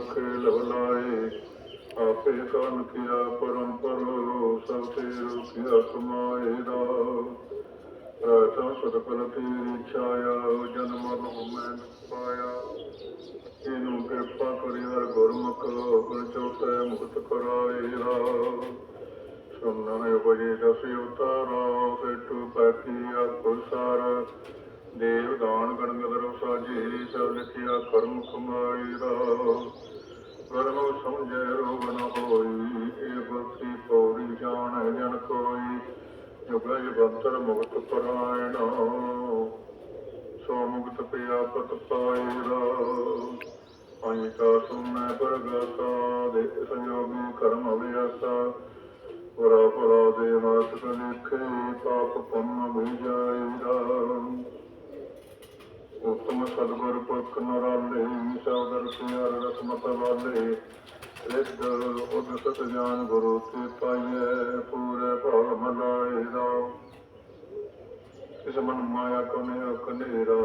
ਖੇਲ ਬੁਲਾਏ ਆਪੇ ਕਰਨ ਕੀਆ ਪਰਮ ਪਰੋ ਸਭ ਤੇ ਰੁਕਿਆ ਕਮਾਏ ਦਾ। ਰਾਤਾ ਸਤਪਲ ਤੇਰੀ ਛਾਇਆ, ਜਨਮ ਮਨ ਮੈਂ ਪਾਇਆ। ਇਹਨੂੰ ਕਿਰਪਾ ਕਰੀ ਹਰ ਗੁਰਮੁਖ ਗੁਰ ਚੋਟੇ ਮੁਕਤ ਕਰਾਏ ਰਾ। ਸੁਨਣੇ ਬਜੇ ਦਸੇ ਉਤਾਰਾ ਫਿਟੂ ਪੈਤੀ ਦੇਵ ਦਾਨ ਗਣਗਦਰ ਸਭ ਲਿਖਿਆ ਕਰਮ ਕਮਾਈ ਰਾ ਕਰਮ ਸਮਝੇ ਰੋਗ ਨ ਹੋਈ, ਇਹ ਗੁਰਤੀ ਪੌੜੀ ਜਾਣ ਜਨ ਕੋਈ। ਜੁਗਜ ਬੰਤਰ ਮੁਕਤ ਪਰਾਇਣ, ਸੋ ਮੁਕਤ ਪਿਆ ਪਤ ਪਾਇਰਾ ਆਈ ਕਾ ਸੁਨੈ ਪਰਗਤਾ ਦੇ ਸੰਯੋਗੀ ਕਰਮ ਅਭਿਆਸਾ ਪੁਰਾ ਪੁਰਾ ਦੇ ਨਾਸ ਲਿਖੇ, ਪਾਪ ਪੰਮ ਵੀ ਜਾਈਦਾ ਸਤਗੁਰ ਪੁਰਖ ਨਰਾਲੇ ਸਬਦਰ ਪਿਆਰ ਰਸਮਤ ਵਾਲੇ ਰਿੱਧ ਉਦ ਸਤ ਜਾਨ ਗੁਰੂ ਤੇ ਪਾਈਏ ਪੂਰੇ ਭਾਵ ਮਨਾਏ ਦਾ ਇਸ ਮਨ ਮਾਇਆ ਕਨੇ ਕਨੇਰਾ।